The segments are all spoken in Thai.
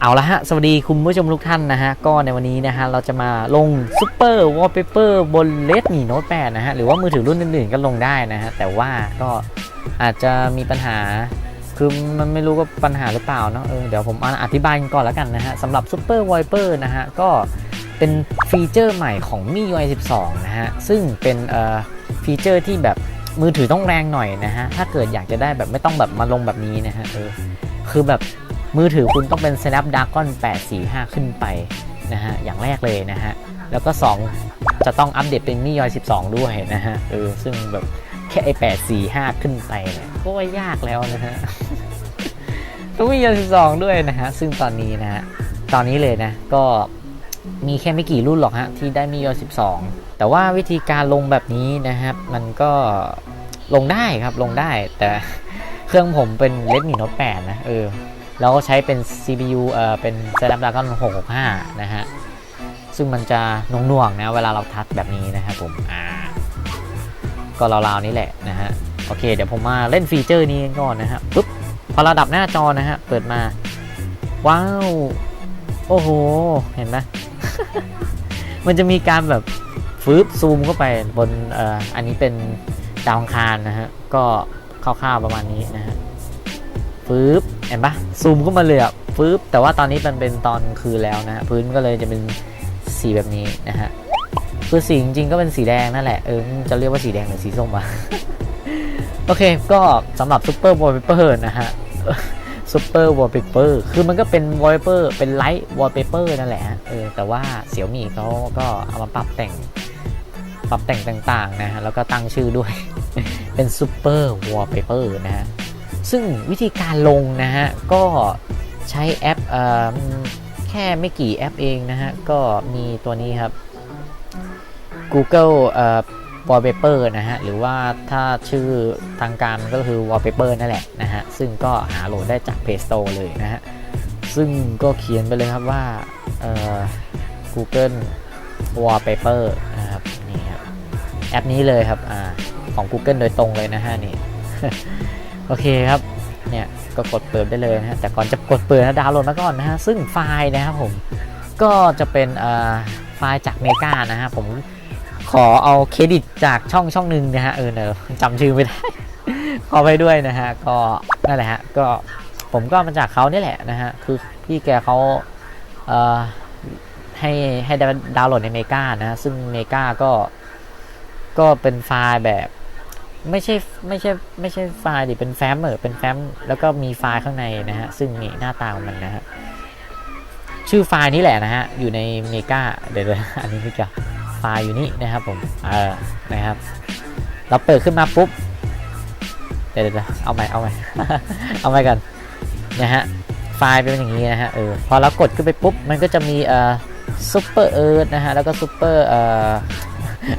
เอาละฮะ สวัสดีคุณผู้ชมทุกท่านนะฮะ ก็ในวันนี้นะฮะ เราจะมาลงซูเปอร์วอลเปเปอร์บน Redmi Note 8นะฮะ หรือว่ามือถือรุ่นอื่นๆก็ลงได้นะฮะ แต่ว่าก็อาจจะมีปัญหา คือมันไม่รู้ว่าปัญหาหรือเปล่าเนาะเออเดี๋ยวผมอธิบายก่อนแล้วกันนะฮะสำหรับ Super Wiper นะฮะ ก็เป็นฟีเจอร์ใหม่ของ MIUI 12 นะฮะ ซึ่งเป็นเอ่อ ฟีเจอร์ที่แบบมือถือต้องแรงหน่อยนะฮะ ถ้าเกิดอยากจะได้แบบไม่ต้องแบบมาลงแบบนี้นะฮะเออคือแบบมือถือคุณต้องเป็น Snapdragon 845 ขึ้นไปนะฮะ อย่างแรกเลยนะฮะ แล้วก็ 2 จะต้องอัปเดตเป็น MIUI 12 ด้วยนะฮะ เออ ซึ่งแบบแค่ไอ้845 ขึ้นไปเนี่ยก็ว่ายากแล้วนะฮะต้องมี MIUI 12 ด้วยนะฮะ ซึ่งตอนนี้นะฮะ ตอนนี้เลยนะ ก็มีแค่ไม่กี่รุ่นหรอกฮะ ที่ได้มี MIUI 12 แต่ว่าวิธีการลงแบบนี้นะครับ มันก็ลงได้ครับลงได้ แต่เครื่องผมเป็น Redmi Note 8นะเออแล้วก็ใช้เป็น CPU เอ่อเป็น Snapdragon 665 นะฮะ ซึ่งมันจะน่วงๆนะเวลาเราทัชแบบนี้นะครับผมอ่าก็ราวๆนี้แหละนะฮะ โอเค เดี๋ยวผมมาเล่นฟีเจอร์นี้ก่อนนะฮะปุ๊บพอระดับหน้าจอนะฮะ เปิดมา ว้าว โอ้โห เห็นไหม มันจะมีการแบบ ฟืบซูมเข้าไปบนอ่ออันนี้เป็นดาวอังคารนะฮะ ก็คร่าวๆประมาณนี้นะฮะฟืบเห็นปะซูมเข้ามาเลยอะฟืบแต่ว่าตอนนี้มันเป็นตอนคืนแล้วนะฮะพื้นก็เลยจะเป็นสีแบบนี้นะฮะคือสีจริงๆก็เป็นสีแดงนั่นแหละเออจะเรียกว่าสีแดงหรือสีส้มวะโอเค ก็สำหรับซูเปอร์วอลเปเปอร์นะฮะซูเปอร์วอลเปเปอร์คือมันก็เป็นวอลเปเปอร์เป็นไลท์วอลเปเปอร์นั่นแหละเออแต่ว่าเสี่ยวมี่เขาก็เอามาปรับแต่ง รับแต่งต่างๆนะฮะแล้วก็ตั้งชื่อด้วย เป็นซูเปอร์วอลเปเปอร์นะฮะซึ่งวิธีการลงนะฮะก็ใช้แอปเอ่อแค่ไม่กี่แอปเองนะฮะก็มีตัวนี้ครับ Google เอ่อ Wallpaper นะฮะหรือว่าถ้าชื่อทางการก็คือ Wallpaper นั่นแหละนะฮะซึ่งก็หาโหลดได้จาก Play Store เลยนะฮะซึ่งก็เขียนไปเลยครับว่าเอ่อ Google Wallpaper นะครับนี่ครับ แอปนี้เลยครับอของ Google โดยตรงเลยนะฮะนี่ โอเคครับ เนี่ยก็กดเปิดได้เลยนะฮะแต่ก่อนจะกดเปิดนะดาวน์โหลดมาก่อนนะฮะซึ่งไฟล์นะครับผมก็จะเป็นไฟล์จากเมกานะฮะผมขอเอาเครดิตจากช่องช่องหนึ่งนะฮะเออเนอะจำชื่อไม่ได้ขอไปด้วยนะฮะก็นั่นแหละฮะก็ผมก็มาจากเขานี่แหละนะฮะคือพี่แกเขาเอ่อให้ให้ดาวน์โหลดในเมกานะฮะซึ่งเมกาก็ ก็เป็นไฟล์แบบไม่ใช่ไม่ใช่ไม่ใช่ไฟล์ดิเป็นแฟ้มเออเป็นแฟ้มแล้วก็มีไฟล์ข้างในนะฮะ ซึ่งนี่หน้าตาของมันนะฮะ ชื่อไฟล์นี้แหละนะฮะ อยู่ในเมกาเดี๋ยวอันนี้ไม่เกี่ยวไฟล์อยู่นี่นะครับผมเออนะครับ เราเปิดขึ้นมาปุ๊บ เดี๋ยวๆเอาใหม่เอาใหม่เอาใหม่กันนะฮะไฟล์เป็นอย่างนี้นะฮะเออพอเรากดขึ้นไปปุ๊บ มันก็จะมีเอ่อซุปเปอร์เอิร์นะฮะแล้วก็ซุปเปอร์เอ่อ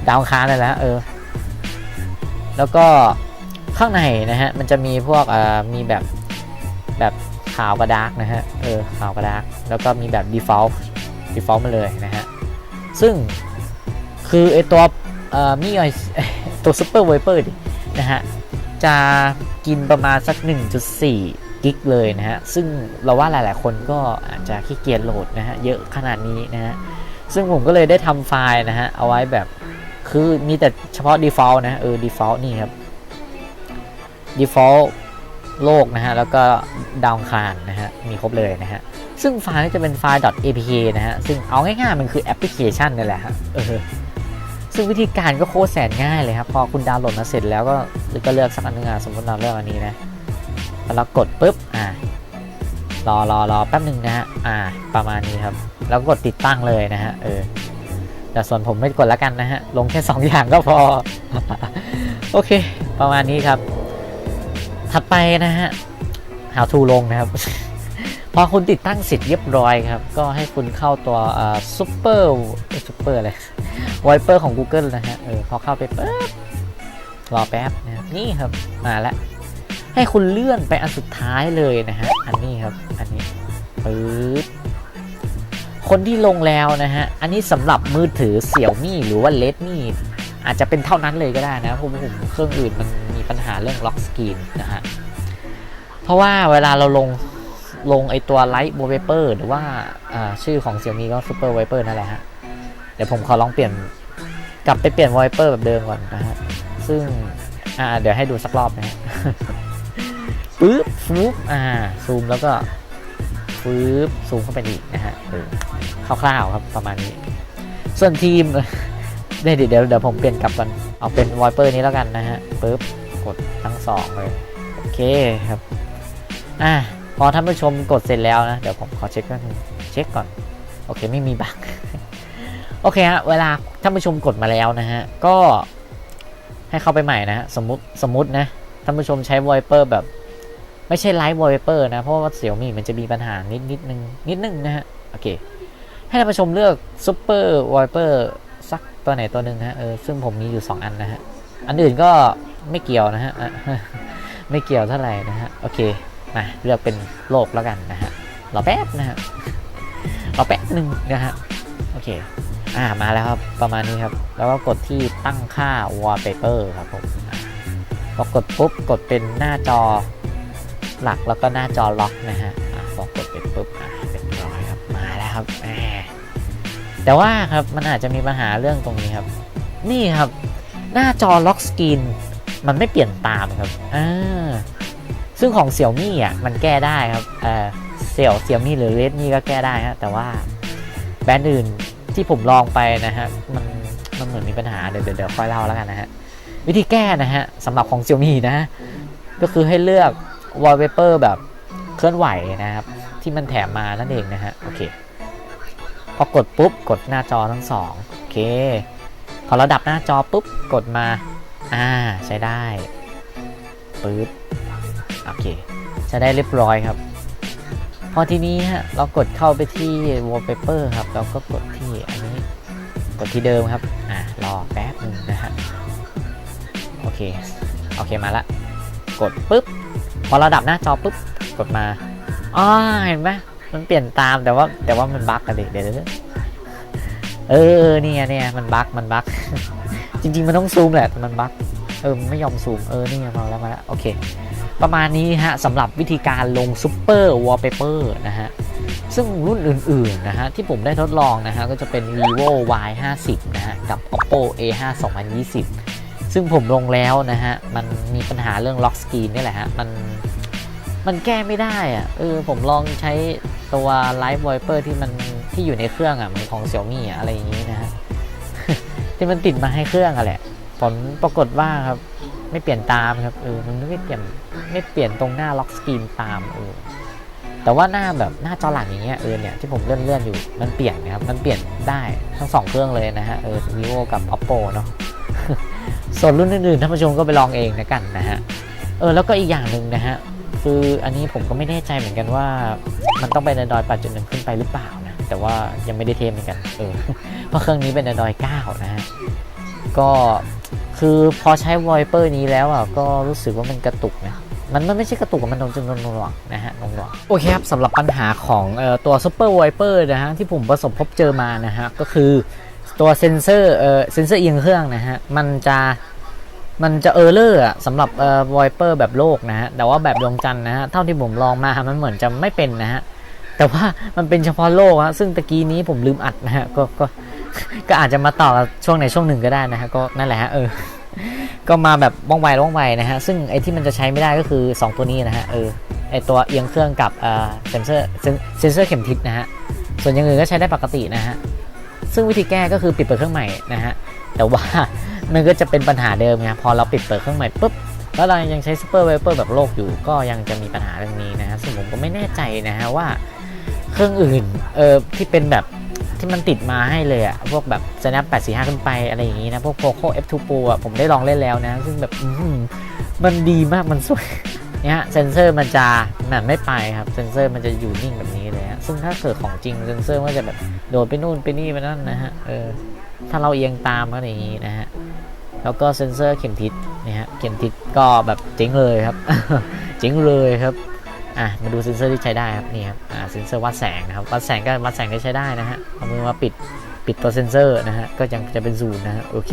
ดาวคารนั่นและฮะเออ แล้วก็ข้างในนะฮะ มันจะมีพวกเอ่อมีแบบแบบขาวกับดาร์กนะฮะ เออขาวกับดาร์กแล้วก็มีแบบ default default มาเลยนะฮะ ซึ่งคือไอตัวเอ่อมีไอตัว super viper ดินะฮะ จะกินประมาณสัก 1.4 กิกเลยนะฮะ ซึ่งเราว่าหลายๆ คนก็อาจจะขี้เกียจโหลดนะฮะ เยอะขนาดนี้นะฮะ ซึ่งผมก็เลยได้ทำไฟล์นะฮะ เอาไว้แบบ คือมีแต่เฉพาะ default นะ เออ default นี่ครับ default โลกนะฮะ แล้วก็ดาวคารนะฮะ มีครบเลยนะฮะ ซึ่งไฟล์นี้จะเป็นไฟล์ .apk นะฮะ ซึ่งเอาง่ายๆ มันคือแอปพลิเคชันนั่นแหละฮะเออซึ่งวิธีการก็โคตรแสนง่ายเลยครับ พอคุณดาวน์โหลดมาเสร็จแล้วก็ก็เลือกสักอันหนึงอะสมมติเราเลือกอันนี้นะแล้วกดปุ๊บอ่ารอรอรอแป๊บหนึ่งนะฮะอ่า ประมาณนี้ครับ แล้วกดติดตั้งเลยนะฮะเออ แต่ส่วนผมไม่กดแล้วกันนะฮะ ลงแค่ 2 อย่างก็พอ โอเค ประมาณนี้ครับ ถัดไปนะฮะ how to ลงนะครับ พอคุณติดตั้งเสร็จเรียบร้อยครับ ก็ให้คุณเข้าตัวเอ่อ super ซูเปอร์อะไรไวเปอร์ของ Google นะฮะ เออ พอเข้าไปปุ๊บรอแป๊บนะครับนี่ครับ มาแล้ว ให้คุณเลื่อนไปอันสุดท้ายเลยนะฮะ อันนี้ครับ อันนี้ปึ๊บ คนที่ลงแล้วนะฮะ อันนี้สำหรับมือถือเสี่ยวมี่หรือว่า Redmi อาจจะเป็นเท่านั้นเลยก็ได้นะเพราะผมเครื่องอื่นมันมีปัญหาเรื่องล็อกสกรีนนะฮะ เพราะว่าเวลาเราลงลงไอตัว Light Wallpaper หรือว่าชื่อของ Xiaomi ก็ Super Wiper นั่นแหละฮะ เดี๋ยวผมขอลองเปลี่ยนกลับไปเปลี่ยน Wiper แบบเดิมก่อนนะฮะ ซึ่งอ่าเดี๋ยวให้ดูสักรอบนะฮะปึ๊บฟูบอ่าซูมแล้วก็ ฟืบซูมเข้าไปอีกนะฮะคร่าวๆครับประมาณนี้ ส่วนทีมเดี๋ยวเดี๋ยวเดี๋ยวผมเปลี่ยนกลับกันเอาเป็น Wiper นี้แล้วกันนะฮะปึ๊บกดทั้งสองเลยโอเคครับอะพอท่านผู้ชมกดเสร็จแล้วนะ เดี๋ยวผมขอเช็คก่อนเช็คก่อนโอเคไม่มีบั๊กโอเคฮะเวลาท่านผู้ชมกดมาแล้วนะฮะก็ให้เข้าไปใหม่นะฮะสมมติสมมตินะท่านผู้ชมใช้ Viper แบบ ไม่ใช่ไลฟ์ Viper นะ เพราะว่าเสี่ยวมี่มันจะมีปัญหานิดนิดนึงนิดนึงนะฮะ โอเค ให้ท่านผู้ชมเลือก Super Viper สักตัวไหนตัวหนึ่งนะฮะเออซึ่งผมมีอยู่ 2 อันนะฮะ อันอื่นก็ไม่เกี่ยวนะฮะ ไม่เกี่ยวเท่าไหร่นะฮะ โอเค มาเลือกเป็นโลกแล้วกันนะฮะรอแป๊บนะฮะรอแป๊บหนึ่งนะฮะ โอเค อ่ามาแล้วครับ ประมาณนี้ครับ แล้วก็กดที่ตั้งค่า wallpaper ครับผมพอกดปุ๊บ กดเป็นหน้าจอ หลักแล้วก็หน้าจอล็อกนะฮะอะพอกดเป็นปุ๊บอะเป็นร้อยครับมาแล้วครับแต่ว่าครับมันอาจจะมีปัญหาเรื่องตรงนี้ครับ นี่ครับ หน้าจอล็อกสกรีนมันไม่เปลี่ยนตามครับอ่าซึ่งของเสี่ยวมี่อะมันแก้ได้ครับเออเสี่ยวเสี่ยวมี่หรือเรดมี่ก็แก้ได้ฮะแต่ว่าแบรนด์อื่นที่ผมลองไปนะฮะมันมันเหมือนมีปัญหาเดี๋ยวเดี๋ยวเดี๋ยวค่อยเล่าแล้วกันนะฮะวิธีแก้นะฮะสำหรับของเสี่ยวมี่นะ ก็คือให้เลือก wallpaper แบบเคลื่อนไหวนะครับ ที่มันแถมมานั่นเองนะฮะโอเคพอกดปุ๊บกดหน้าจอทั้งสองโอเค พอราดับหน้าจอปุ๊บกดมาอ่าใช้ได้ปึ๊บโอเคใช้ได้เรียบร้อยครับ พอทีนี้ฮะเรากดเข้าไปที่ wallpaper ครับ เราก็กดที่อันนี้กดที่เดิมครับอ่ารอแป๊บนึงนะฮะโอเคโอเคมาละกดปุ๊บ พอเราดับหน้าจอปุ๊บกดมาอ๋อเห็นไหมมันเปลี่ยนตามแต่ว่าแต่ว่ามันบั๊กกันดิเดี๋ยวเดี๋ยวเออเนี่ยเนี่ยมันบั๊กมันบั๊กจริง ๆ มันต้องซูมแหละแต่มันบั๊กเออไม่ยอมซูมเออนี่ไงมาแล้วมาแล้วโอเค ประมาณนี้ฮะสำหรับวิธีการลง Super Wallpaper นะฮะซึ่งรุ่นอื่นๆนะฮะที่ผมได้ทดลองนะฮะก็จะเป็น vivo y 5 0นะฮะกับ oppo a 5 2020ซึ่งผมลงแล้วนะฮะมันมีปัญหาเรื่องล็อกสกรีนนี่แหละฮะมัน มันแก้ไม่ได้อะเออผมลองใช้ตัว Live Viper ที่มันที่อยู่ในเครื่องอะมันของ Xiaomi อะอะไรอย่างนี้นะฮะที่มันติดมาให้เครื่องอะแหละ ผลปรากฏว่าครับ ไม่เปลี่ยนตามครับเออมันไม่เปลี่ยนไม่เปลี่ยนตรงหน้าล็อกสกรีนตามเออแต่ว่าหน้าแบบหน้าจอหลังอย่างเงี้ยเออเนี่ยที่ผมเลื่อนเลื่อนอยู่มันเปลี่ยนนะครับมันเปลี่ยนได้ทั้งสองเครื่องเลยนะฮะเออ vivo กับ oppo เนาะส่วนรุ่นอื่นๆท่านผู้ชมก็ไปลองเองนะกันนะฮะเออแล้วก็อีกอย่างหนึ่งนะฮะ คืออันนี้ผมก็ไม่แน่ใจเหมือนกันว่า มันต้องเป็น Android 8.1ขึ้นไปหรือเปล่านะ แต่ว่ายังไม่ได้เทสเหมือนกันเออเพราะเครื่องนี้เป็น Android 9นะฮะก็คือพอใช้ Viper นี้แล้วอะก็รู้สึกว่ามันกระตุกนะมันมันไม่ใช่กระตุกมันนงจนนงหน่วงนะฮะนงหน่วงโอเคครับสำหรับปัญหาของเอ่อตัว Super Viper นะฮะที่ผมประสบพบเจอมานะฮะก็คือตัวเซนเซอร์เซนเซอร์เอียงเครื่องนะฮะมันจะ มันจะเออร์เลอร์อะสำหรับเอ่อ Viper แบบโลกนะฮะ แต่ว่าแบบดวงจันทร์นะฮะ เท่าที่ผมลองมา มันเหมือนจะไม่เป็นนะฮะ แต่ว่ามันเป็นเฉพาะโลกฮะ ซึ่งตะกี้นี้ผมลืมอัดนะฮะ ก็ ก็ ก็อาจจะมาต่อช่วงไหนช่วงหนึ่งก็ได้นะฮะ ก็นั่นแหละฮะ เออ ก็มาแบบว่องไวว่องไวนะฮะ ซึ่งไอ้ที่มันจะใช้ไม่ได้ก็คือ 2 ตัวนี้นะฮะ เออ ไอตัวเอียงเครื่องกับเอ่อเซนเซอร์ เซนเซอร์เข็มทิศนะฮะ ส่วนอย่างอื่นก็ใช้ได้ปกตินะฮะ ซึ่งวิธีแก้ก็คือปิดเปิดเครื่องใหม่นะฮะ แต่ว่า มันก็จะเป็นปัญหาเดิมไงพอเราปิดเปิดเครื่องใหม่ปุ๊บแล้วเรายังใช้ Super Viper แบบโลกอยู่ก็ยังจะมีปัญหาเรื่องนี้นะฮะซึ่งผมก็ไม่แน่ใจนะฮะว่าเครื่องอื่นเออที่เป็นแบบที่มันติดมาให้เลยอะพวกแบบ Snap 845 ขึ้นไปอะไรอย่างนี้นะ พวก Poco F2 Pro อะผมได้ลองเล่นแล้วนะ ซึ่งแบบมันดีมากมันสวยเนี่ยฮะเซนเซอร์มันจะมันไม่ไปครับเซนเซอร์มันจะอยู่นิ่งแบบนี้เลยฮะซึ่งถ้าเกิดของจริงเซนเซอร์มันจะแบบโดดไปนู่นไปนี่ไปนั่นนะฮะเออถ้าเราเอียงตามก็อย่างนี้นะฮะ แล้วก็เซนเซอร์เข็มทิศนี่ยฮะเข็มทิศก็แบบเจ๋งเลยครับเจ๋งเลยครับอะมาดูเซนเซอร์ที่ใช้ได้ครับนี่ครับอ่าเซนเซอร์วัดแสงนะครับวัดแสงก็วัดแสงได้ใช้ได้นะฮะเอามือมาปิดปิดตัวเซนเซอร์นะฮะก็ยังจะเป็นศูนย์นะฮะโอเค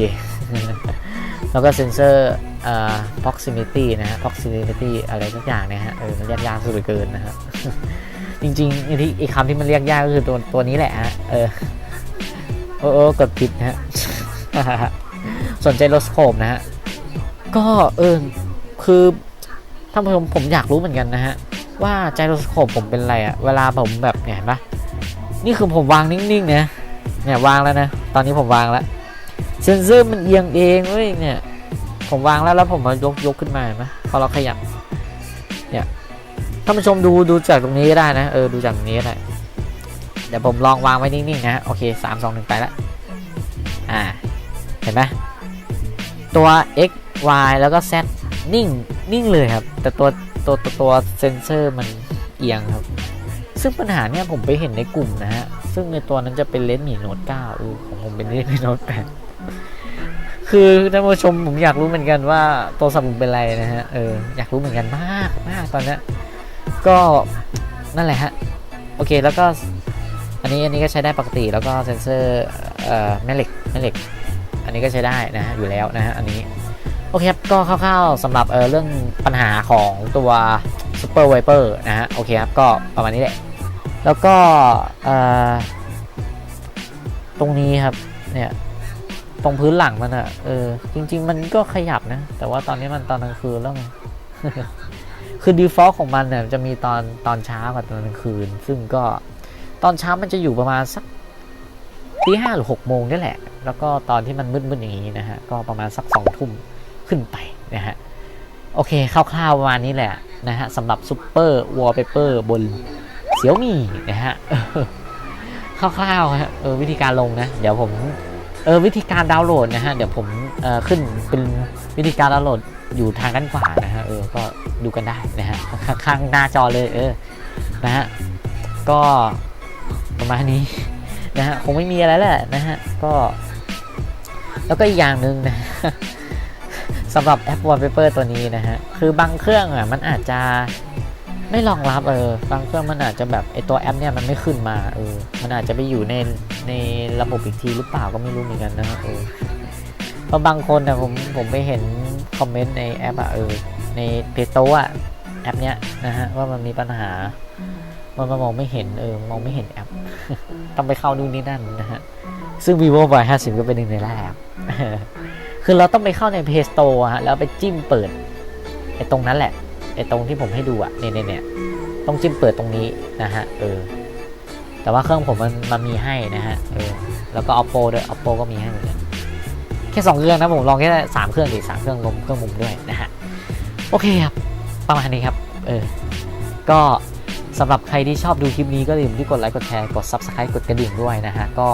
แล้วก็เซนเซอร์อ่า proximity นะฮะ proximity อะไรสักอย่างเนี่ยฮะเออมันยากยากสุดเกินนะฮะจริงๆที่ไอ้คำที่มันเรียกยากก็คือตัวตัวนี้แหละฮะเออโอ้โอ้กดผิดนะฮะ สนใจโลสโคปนะฮะ ก็เออคือท่านผู้ชมผมอยากรู้เหมือนกันนะฮะ ว่าไจโรสโคปผมเป็นอะไรอะเวลาผมแบบเนี่ยเห็นปะนี่คือผมวางนิ่งๆนะเนี่ยวางแล้วนะ ตอนนี้ผมวางแล้วเซนเซอร์มันเอียงเองเว้ยเนี่ย ผมวางแล้วแล้วผมมายกยกขึ้นมาเห็นปะพอเราขยับเนี่ยท่านผู้ชมดูดูจากตรงนี้ก็ได้นะเออดูจากตรงนี้ก็ได้เดี๋ยวผมลองวางไว้นิ่งๆนะโอเคสามสองหนึ่งไปแล้วอ่าเห็นไหม ตัว x y แล้วก็ z นิ่งนิ่งเลยครับ แต่ตัวตัวตัวตัวเซนเซอร์มันเอียงครับ ซึ่งปัญหาเนี่ยผมไปเห็นในกลุ่มนะฮะ ซึ่งในตัวนั้นจะเป็นเลนส์หมีโน้ต9เออของผมเป็นเลนส์หมีโน้ต8คือท่านผู้ชมผมอยากรู้เหมือนกันว่าตัวสับผมเป็นอะไรนะฮะ เอออยากรู้เหมือนกันมากมากตอนนี้ก็นั่นแหละฮะ โอเคแล้วก็อันนี้อันนี้ก็ใช้ได้ปกติแล้วก็เซนเซอร์เอ่อแม่เหล็กแม่เหล็ก นนี้ก็ใช้ได้นะฮะอยู่แล้วนะฮะอันนี้โอเคครับก็คร่าวๆสำหรับเออเรื่องปัญหาของตัว Super Viper นะฮะโอเคครับก็ประมาณนี้แหละแล้วก็เอ่อตรงนี้ครับเนี่ยตรงพื้นหลังมันอะเออจริง ๆ มันก็ขยับนะ แต่ว่าตอนนี้มันตอนกลางคืนแล้วไงคือ default ของมันเนี่ยจะมีตอนตอนเช้ากับตอนกลางคืน ซึ่งก็ตอนเช้ามันจะอยู่ประมาณสัก ตีห้าหรือหกโมงนี่แหละ แล้วก็ตอนที่มันมืดๆอย่างนี้นะฮะ ก็ประมาณสักสองทุ่มขึ้นไปนะฮะ โอเคคร่าวๆประมาณนี้แหละนะฮะสำหรับ Super Wallpaper บนเสี่ยวมี่นะฮะคร่าวๆฮะเออวิธีการลงนะ เดี๋ยวผมเออวิธีการดาวน์โหลดนะฮะ เดี๋ยวผมเออขึ้นเป็นวิธีการดาวน์โหลดอยู่ทางด้านขวานะฮะเออก็ดูกันได้นะฮะข้างๆหน้าจอเลยเออนะฮะก็ประมาณนี้ นะฮะคงไม่มีอะไรแหละนะฮะก็ แล้วก็อีกอย่างหนึ่งนะสำหรับแอป Wallpaper ตัวนี้นะฮะ คือบางเครื่องอะมันอาจจะไม่รองรับเออบางเครื่องมันอาจจะแบบไอตัวแอปเนี่ยมันไม่ขึ้นมาเออมันอาจจะไปอยู่ในในระบบอีกทีหรือเปล่าก็ไม่รู้เหมือนกันนะฮะเออเพราะบางคนนะผมผมไปเห็นคอมเมนต์ในแอปอะเออในเพจโตอะแอปเนี้ยนะฮะว่ามันมีปัญหา มันมองไม่เห็นเออมองไม่เห็นแอป ต้องไปเข้าดูนนี่นั่นนะฮะ ซึ่ง vivo y 50 ก็เป็นหนึ่งในแรกคือเราต้องไปเข้าใน Play Store ฮะแล้วไปจิ้มเปิดไอ้ตรงนั้นแหละไอ้ตรงที่ผมให้ดูอะเนี่ยเนี่ยเนี่ยต้องจิ้มเปิดตรงนี้นะฮะเออแต่ว่าเครื่องผมมันมันมีให้นะฮะเออแล้วก็ oppo ด้วย oppo ก็มีให้เหมือนกันแค่สองเครื่องนะผมลองแค่สามเครื่องดิสามเครื่องรวมเครื่องมุมด้วยนะฮะโอเคครับประมาณนี้ครับเออก็ สำหรับใครที่ชอบดูคลิปนี้ก็อย่าลืมที่กดไลค์กดแชร์กด subscribe กดกระดิ่งด้วยนะฮะก็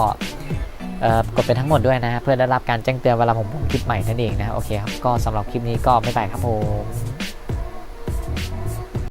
กดเป็นทั้งหมดด้วยนะฮะเพื่อได้รับการแจ้งเตือนเวลาผมลงคลิปใหม่นั่นเองนะโอเคครับก็สำหรับคลิปนี้ก็ไม่ไปครับผม